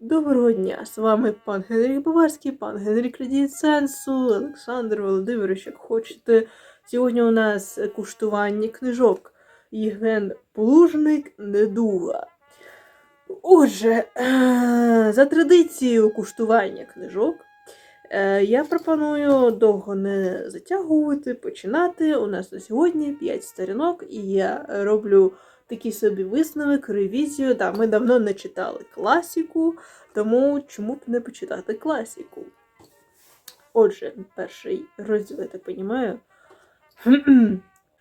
Доброго дня! З вами пан Генрік Баварський, пан Генрік Сенсу, Олександр Володимирович, як хочете. Сьогодні у нас куштування книжок Євген Плужник Недуга. Отже, е, за традицією куштування книжок, я пропоную довго не затягувати, починати. У нас на сьогодні 5 сторінок, і я роблю такий собі висновок, ревізію. Да, ми давно не читали класіку, тому чому б не почитати класіку? Отже, перший розділ, я так розумію.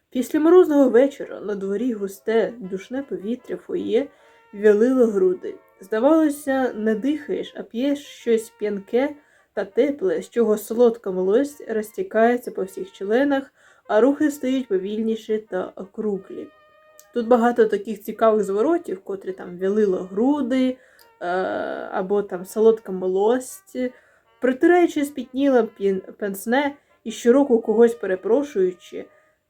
Після морозного вечора на дворі густе, душне повітря фоє вялило груди. Здавалося, не дихаєш, а п'єш щось п'янке та тепле, з чого солодка млость розтікається по всіх членах, а рухи стають повільніші та округлі. Тут багато таких цікавих зворотів, котрі там вялило груди, е, або там солодка млость, притираючи спітніле пенсне і щороку когось перепрошуючи,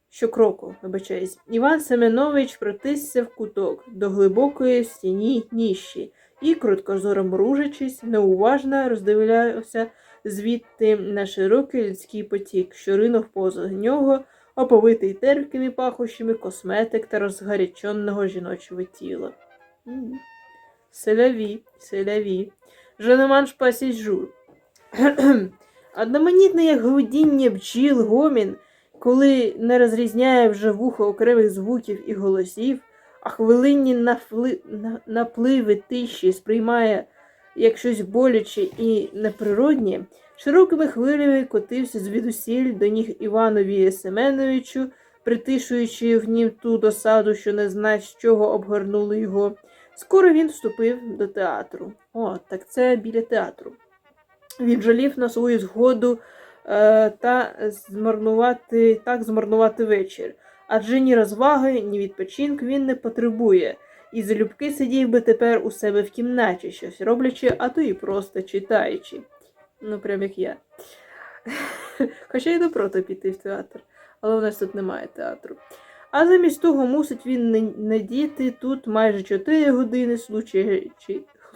щокроку, вибачаюсь, Іван Семенович протисся в куток до глибокої стіні ніші і, короткозоро мружачись, неуважно роздивлявся звідти на широкий людський потік, що ринув поза нього, оповитий терпкими пахощами косметик та розгаряченого жіночого тіла. Селяві, селяві. Женеманш пасість жур. Одноманітне, як гудіння бджіл, гомін, коли не розрізняє вже вухо окремих звуків і голосів, а хвилинні напливи тиші сприймає як щось боляче і неприроднє, широкими хвилями котився звідусіль до ніг Іванові Семеновичу, притишуючи в нім ту досаду, що не знає, з чого обгорнули його. Скоро він вступив до театру. О, так це біля театру. Він жалів на свою згоду е, та змарнувати, так змарнувати вечір. Адже ні розваги, ні відпочинку він не потребує. І залюбки сидів би тепер у себе в кімнаті, щось роблячи, а то і просто читаючи. Ну, прям як я. Хоча й проти піти в театр, але у нас тут немає театру. А замість того мусить він надіти тут майже 4 години,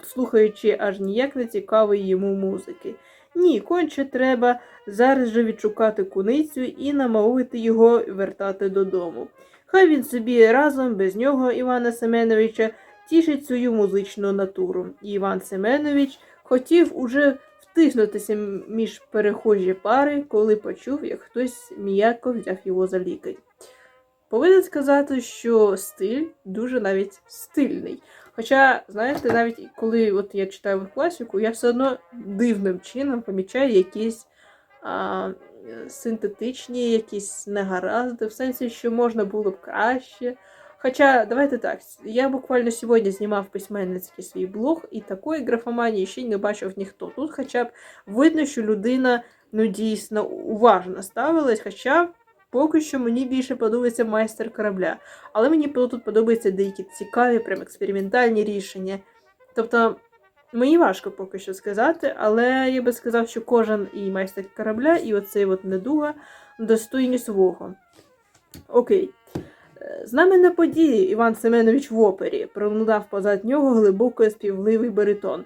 слухаючи аж ніяк не цікавої йому музики. Ні, конче треба зараз же відшукати куницю і намовити його вертати додому. Хай він собі разом без нього, Івана Семеновича, тішить свою музичну натуру. І Іван Семенович хотів уже втиснутися між перехожі пари, коли почув, як хтось м'яко взяв його за лікоть. Повинен сказати, що стиль дуже навіть стильний. Хоча, знаєте, навіть коли от я читаю класику, я все одно дивним чином помічаю якісь а, синтетичні, якісь негаразди, в сенсі, що можна було б краще. Хоча, давайте так, я буквально сьогодні знімав письменницький свій блог, і такої графоманії ще й не бачив ніхто. Тут хоча б видно, що людина ну, дійсно уважно ставилась, хоча поки що мені більше подобається майстер корабля. Але мені тут подобаються деякі цікаві, прям експериментальні рішення. Тобто, мені важко поки що сказати, але я би сказав, що кожен і майстер корабля, і оцей от недуга достойні свого. Окей. Е, Знаменна події Іван Семенович в опері пролунав позад нього глибоко співливий баритон.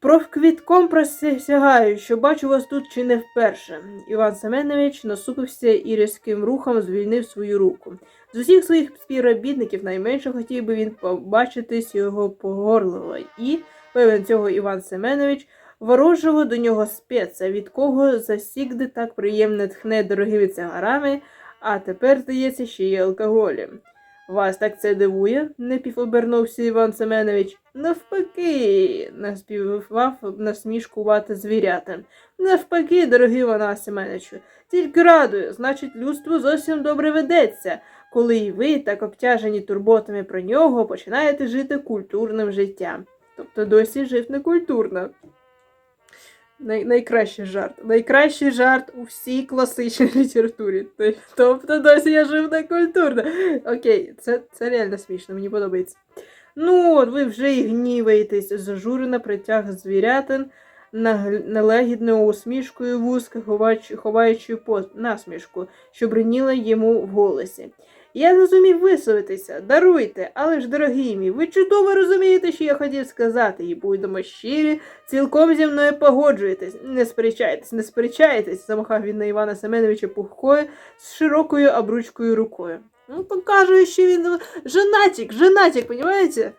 Провквітком присягаю, що бачу вас тут чи не вперше. Іван Семенович насупився і різким рухом звільнив свою руку. З усіх своїх співробітників найменше хотів би він побачитись його погорливо, і, певен цього Іван Семенович, ворожого до нього спеца, від кого засікди так приємно тхне дорогими цигарами, а тепер, здається, ще й алкоголем. Вас так це дивує? напівобернувся Іван Семенович. Навпаки, наспівав насмішкувати звірятам. Навпаки, дорогий Івана Семеновичу, тільки радую, значить, людство зовсім добре ведеться, коли і ви, так обтяжені турботами про нього, починаєте жити культурним життям. Тобто досі жив некультурно. Най- найкращий жарт. Найкращий жарт у всій класичній літературі. Тобто досі я жив некультурно. Окей, це, це реально смішно, мені подобається. Ну, от ви вже і гніваєтесь, зажурено притяг звірятин налагідною усмішкою вузка, ховаючи, ховаючи насмішку, що бриніла йому в голосі. Я не зумів висловитися, даруйте, але ж, дорогі мій, ви чудово розумієте, що я хотів сказати, і будемо щирі, цілком зі мною погоджуєтесь. Не сперечайтесь, не сперечайтесь, замахав він на Івана Семеновича пухкою з широкою обручкою рукою. Ну, показує, що він женатик, женатик, понімаєте?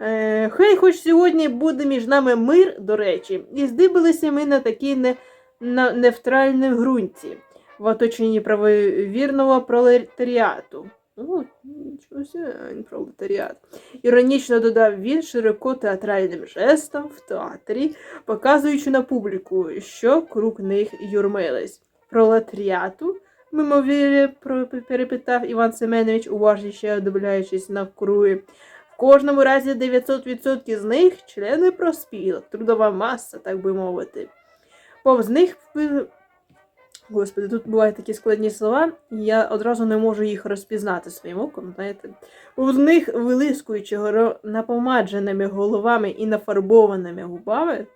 Е, хай хоч сьогодні буде між нами мир, до речі, і здибилися ми на такій не, на невтральній ґрунті, в оточенні правовірного пролетаріату. О, нічого себе, не пролетаріат. Іронічно додав він широко театральним жестом в театрі, показуючи на публіку, що круг них юрмились. Пролетаріату? мимовірі перепитав Іван Семенович, уважніше одивляючись навкруги. В кожному разі 900% з них члени проспілок, трудова маса, так би мовити. Повз них Господи, тут бувають такі складні слова, і я одразу не можу їх розпізнати своїм оком, знаєте. У них, вилискуючи напомадженими головами і нафарбованими губами.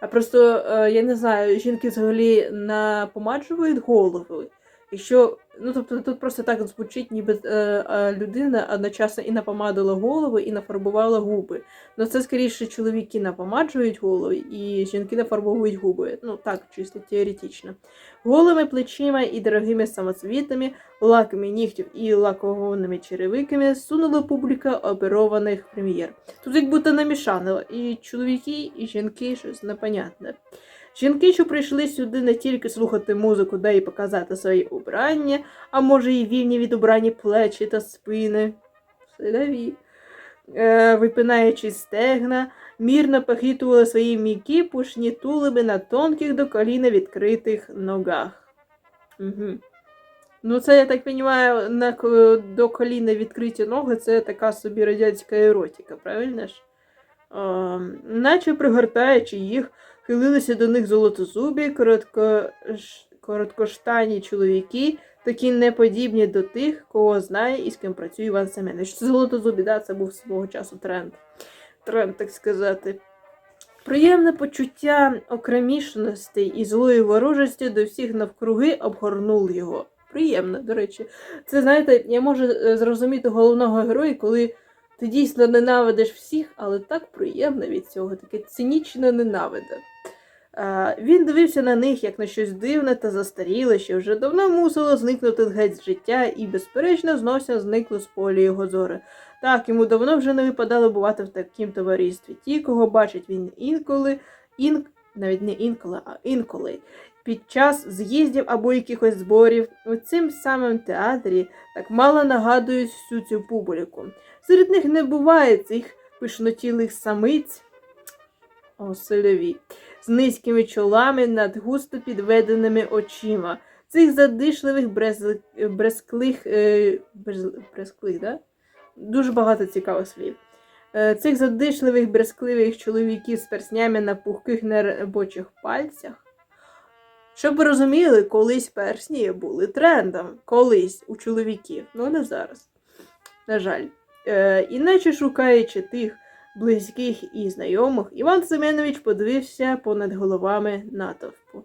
А просто, е, я не знаю, жінки взагалі напомаджують голови. Якщо, ну тобто тут просто так звучить, ніби е, е, людина одночасно і напомадила голову, і нафарбувала губи. Ну це скоріше чоловіки напомаджують голови, і жінки нафарбовують губи. Ну так, чисто теоретично. Голими плечима і дорогими самоцвітами, лаками нігтів і лакованими черевиками сунула публіка оперованих прем'єр. Тут як будто намішанило і чоловіки, і жінки щось непонятне. Жінки, що прийшли сюди не тільки слухати музику, да й показати свої убрання, а може і вільні від убрані плечі та спини. Сидові. Е, випинаючи стегна, мірно похитували свої м'які пушні тулуби на тонких до коліна відкритих ногах. Угу. Ну, це, я так розумію, на, до коліна відкриті ноги це така собі радянська еротика, правильно ж? Е, наче пригортаючи їх, хилилися до них золотозубі, коротко... короткоштані чоловіки, такі неподібні до тих, кого знає і з ким працює Іван Семенович. Це золотозубі, да, це був свого часу тренд. Тренд, так сказати. Приємне почуття окремішаності і злої ворожості до всіх навкруги обгорнули його. Приємно, до речі. Це, знаєте, я можу е, зрозуміти головного героя, коли ти дійсно ненавидиш всіх, але так приємно від цього, таке цинічно ненавиде. А, він дивився на них як на щось дивне та застаріле, що вже давно мусило зникнути геть з життя, і, безперечно, зносся зникло з полі його зори. Так, йому давно вже не випадало бувати в такім товаристві. Ті, кого бачить він інколи, ін... навіть не інколи, а інколи, під час з'їздів або якихось зборів, у цим самим театрі так мало нагадують всю цю публіку. Серед них не буває цих пишнотілих самиць, о, сольові, з низькими чолами над густо підведеними очима, цих задишливих брез... брезклих, е... брез... брезклих, да? Дуже багато цікавих слів. Е, Цих задишливих брезкливих чоловіків з перснями на пухких неробочих пальцях. Щоб ви розуміли, колись персні були трендом. Колись у чоловіків, ну не зараз. На жаль. Е, іначе шукаючи тих близьких і знайомих, Іван Семенович подивився понад головами натовпу.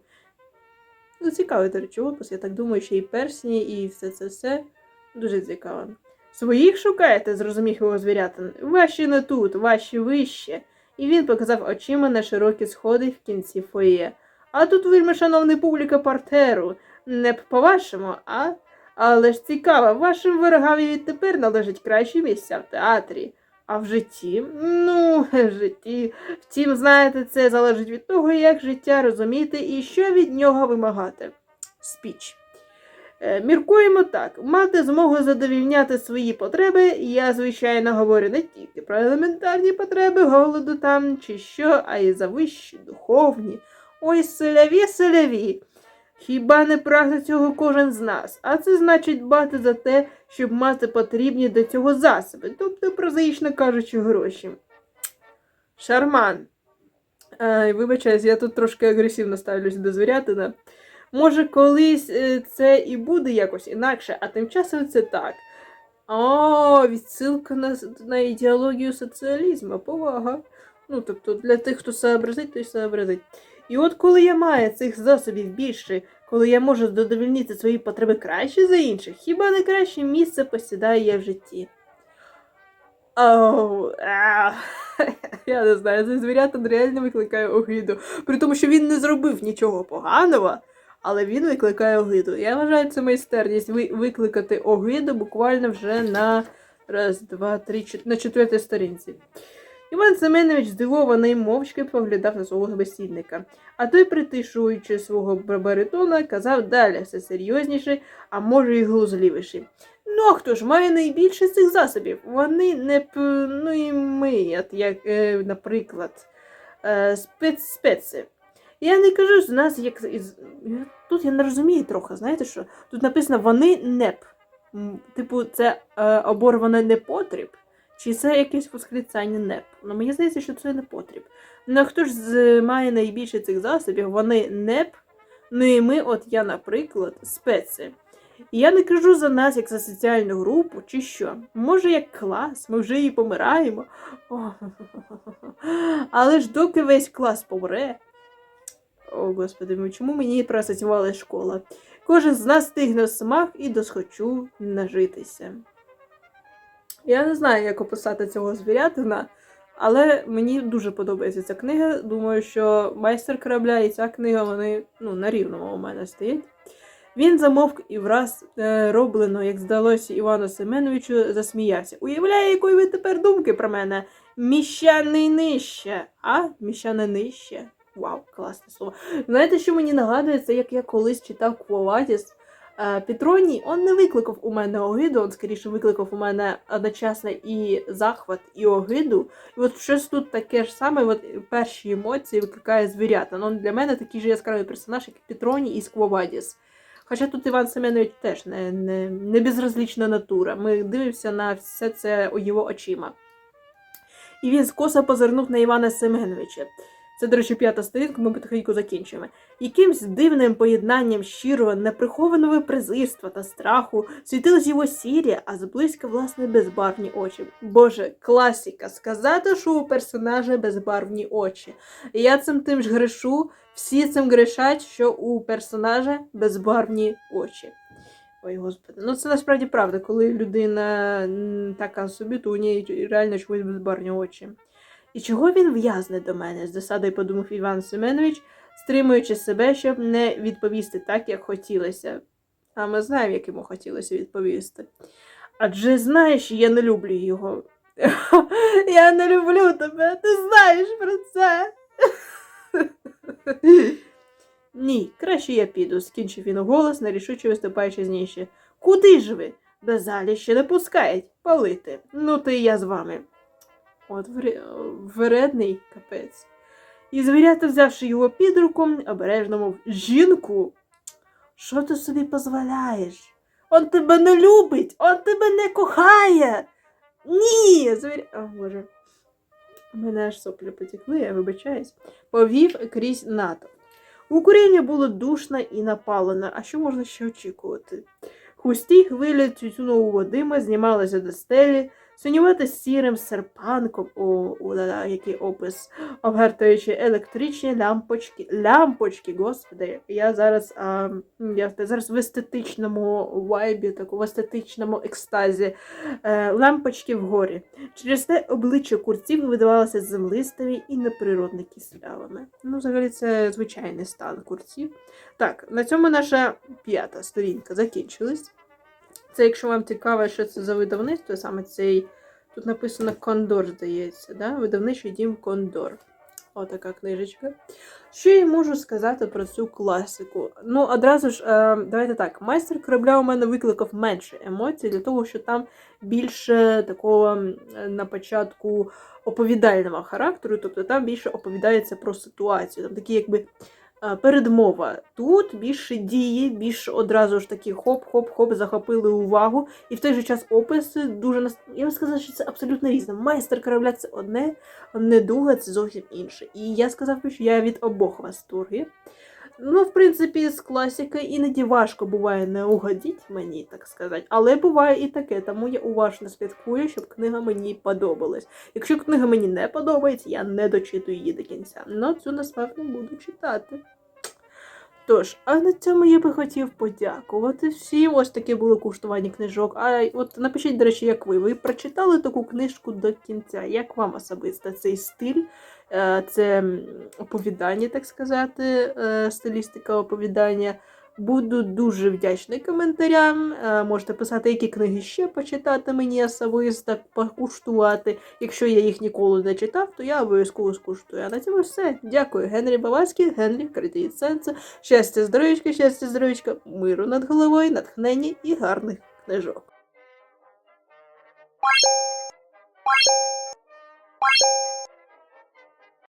Ну, цікавий, до речі, опис, я так думаю, що і персні, і все це все дуже цікаво. Своїх шукаєте, зрозумів його звірятин. Ваші не тут, ваші вище. І він показав очима на широкі сходи в кінці фоє. А тут вельми шановний публіка партеру. Не по-вашому, а? Але ж цікаво, вашим ворогам відтепер належать кращі місця в театрі. А в житті? Ну, в житті. Втім, знаєте, це залежить від того, як життя розуміти і що від нього вимагати. Спіч. Е, Міркуємо так, мати змогу задовільняти свої потреби, я, звичайно, говорю не тільки про елементарні потреби голоду там чи що, а й за вищі, духовні. Ой, селяві, селяві. Хіба не прагне цього кожен з нас? А це значить дбати за те, щоб мати потрібні до цього засоби, тобто, прозаїчно кажучи, гроші. Шарман. Ай, вибачаюсь, я тут трошки агресивно ставлюсь до звірятина. Може, колись е, це і буде якось інакше, а тим часом це так. О, відсилка на, на ідеологію соціалізму, повага. Ну, тобто, для тих, хто сообразить, той сообразить. І от коли я маю цих засобів більше, коли я можу задовольнити свої потреби краще за інших, хіба не краще місце посідаю я в житті? Оу, я не знаю, цей звірятин реально викликає огиду. При тому, що він не зробив нічого поганого, але він викликає огиду. Я вважаю це майстерність ви- викликати огиду буквально вже на раз, два, три, чот... на четвертій сторінці. Іван Семенович здивований мовчки поглядав на свого весільника, а той, притишуючи свого баритона, казав далі все серйозніше, а може й глузливіше. Ну, а хто ж має найбільше цих засобів? Вони не п- ну і ми, як, е, наприклад, е, спец специ. Я не кажу з нас, як. Тут я не розумію трохи, знаєте що? Тут написано вони неп. Типу, це е, оборване непотріб, чи це якесь восклицання неп? Ну, мені здається, що це не потріб. Ну, хто ж має найбільше цих засобів? Вони неп. Ну і ми, от я, наприклад, спеці. І я не кажу за нас, як за соціальну групу, чи що. Може, як клас, ми вже і помираємо. О, Але ж доки весь клас помре. О, господи, ну чому мені проасоціювала школа? Кожен з нас стигне смак і досхочу нажитися. Я не знаю, як описати цього звірятина, але мені дуже подобається ця книга. Думаю, що майстер корабля і ця книга вони ну, на рівному у мене стоять. Він замовк і враз е, роблено, як здалося Івану Семеновичу, засміявся. Уявляє, якої ви тепер думки про мене? Міщаний нижче. А? Міщане нижче. Вау, класне слово. Знаєте, що мені нагадує, це як я колись читав Квоватіс. Е, Петроній, он не викликав у мене огиду, он скоріше викликав у мене одночасно і захват, і огиду. І от щось тут таке ж саме, от перші емоції викликає звірята. Ну, для мене такий же яскравий персонаж, як Петроній із Квовадіс. Хоча тут Іван Семенович теж не, не, не безразлічна натура. Ми дивимося на все це його очима. І він скоса позирнув на Івана Семеновича. Це, до речі, п'ята сторінка, ми потихеньку закінчуємо. Якимсь дивним поєднанням щирого, неприхованого презирства та страху світились його сірі, а зблизька, власне, безбарвні очі. Боже, класіка! Сказати, що у персонажа безбарвні очі. Я цим тим ж грешу, всі цим грешать, що у персонажа безбарвні очі. Ой, господи, ну це насправді правда, коли людина така собі, то у неї реально чогось безбарвні очі. І чого він в'язне до мене? з досадою подумав Іван Семенович, стримуючи себе, щоб не відповісти так, як хотілося. А ми знаємо, як йому хотілося відповісти. Адже знаєш, я не люблю його. Я не люблю тебе, ти знаєш про це. Ні, краще я піду, скінчив він голос, нерішуче виступаючи зніші. Куди ж ви? До залі ще не пускають палити. Ну, і я з вами. От вре- вредний капець. І звірята, взявши його під руку, обережно мов жінку. Що ти собі дозволяєш? Он тебе не любить, он тебе не кохає. Ні, звір... О, Боже. Мене аж соплі потекли, я вибачаюсь. Повів крізь натовп. У куріння було душно і напалено, а що можна ще очікувати? Хусті хвилі тютюнового дима знімалися до стелі, синювати сірим серпанком, о, о, який опис, обгортаючи електричні лямпочки. Лямпочки, господи, я зараз, а, я зараз в естетичному вайбі, таку, в естетичному екстазі. Е, лампочки вгорі. Через те обличчя курців видавалося землистими і неприродно кислявими. Ну, взагалі, це звичайний стан курців. Так, на цьому наша п'ята сторінка закінчилась. Це, якщо вам цікаво, що це за видавництво, саме цей. Тут написано Кондор, здається, да? видавничий дім Кондор. Отака книжечка. Що я можу сказати про цю класику? Ну, одразу ж, е, давайте так, майстер корабля у мене викликав менше емоцій, для того, що там більше такого на початку оповідального характеру, тобто там більше оповідається про ситуацію, там такі якби передмова. Тут більше дії, більш одразу ж такі хоп-хоп-хоп захопили увагу, і в той же час описи дуже нас. Я би сказала, що це абсолютно різне. Майстер корабля це одне, недуга це зовсім інше. І я сказав що я від обох восторгів. Ну, в принципі, з класики іноді важко буває не угодіть мені, так сказати, але буває і таке, тому я уважно слідкую, щоб книга мені подобалась. Якщо книга мені не подобається, я не дочитую її до кінця. Ну, цю насправді буду читати. Тож, а на цьому я би хотів подякувати всім. Ось таке було куштування книжок. А от напишіть, до речі, як ви. Ви прочитали таку книжку до кінця? Як вам особисто цей стиль? Е, Це оповідання, так сказати, е, стилістика оповідання. Буду дуже вдячний коментарям. Е, Можете писати, які книги ще почитати мені особисто, покуштувати. Якщо я їх ніколи не читав, то я обов'язково скуштую. А на цьому все. Дякую. Генрі Баварський, Генрі Кредит Сенце. Щастя, здоров'ячка, щастя, здоров'ячка, миру над головою, натхнення і гарних книжок. You.